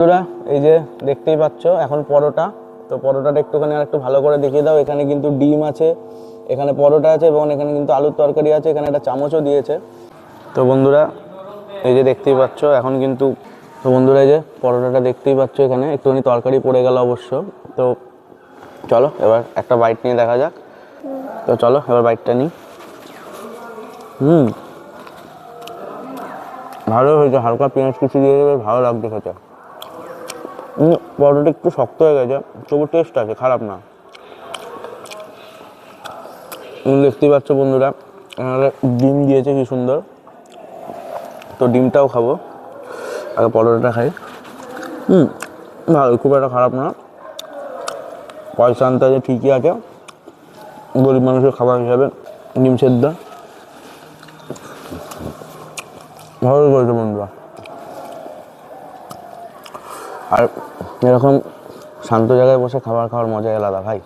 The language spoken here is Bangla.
বন্ধুরা, এই যে দেখতেই পাচ্ছ, এখন পরোটা। তো পরোটাটা একটুখানি আর একটু ভালো করে দেখিয়ে দাও। এখানে কিন্তু ডিম আছে, এখানে পরোটা আছে এবং এখানে কিন্তু আলুর তরকারি আছে, এখানে একটা চামচও দিয়েছে। তো বন্ধুরা, এই যে দেখতেই পাচ্ছ, এখন কিন্তু তো বন্ধুরা, এই যে পরোটাটা দেখতেই পাচ্ছ এখানে। একটুখানি তরকারি পড়ে গেল অবশ্য। তো চলো, এবার একটা বাইট নিয়ে দেখা যাক। তো চলো, এবার বাইটটা নিই। হুম। ভালো হয়েছে, হালকা পেঁয়াজ কুচি দিয়ে ভালো লাগবে খেতে। পরোটাটা একটু শক্ত হয়ে গেছে তবু টেস্ট আছে, খারাপ না। দেখতেই পাচ্ছ বন্ধুরা ডিম দিয়েছে কি সুন্দর। তো ডিমটাও খাব, আগে পরোটাটা খাই। হুম ভালো খুব একটা খারাপ না। পয়সা আনতে আছে, ঠিকই আছে। গরিব মানুষের খাবার হিসাবে ডিম সেদ্ধ। ভালো করেছে বন্ধুরা আর এরকম শান্ত জায়গায় বসে খাবার খাওয়ার মজাই আলাদা ভাই।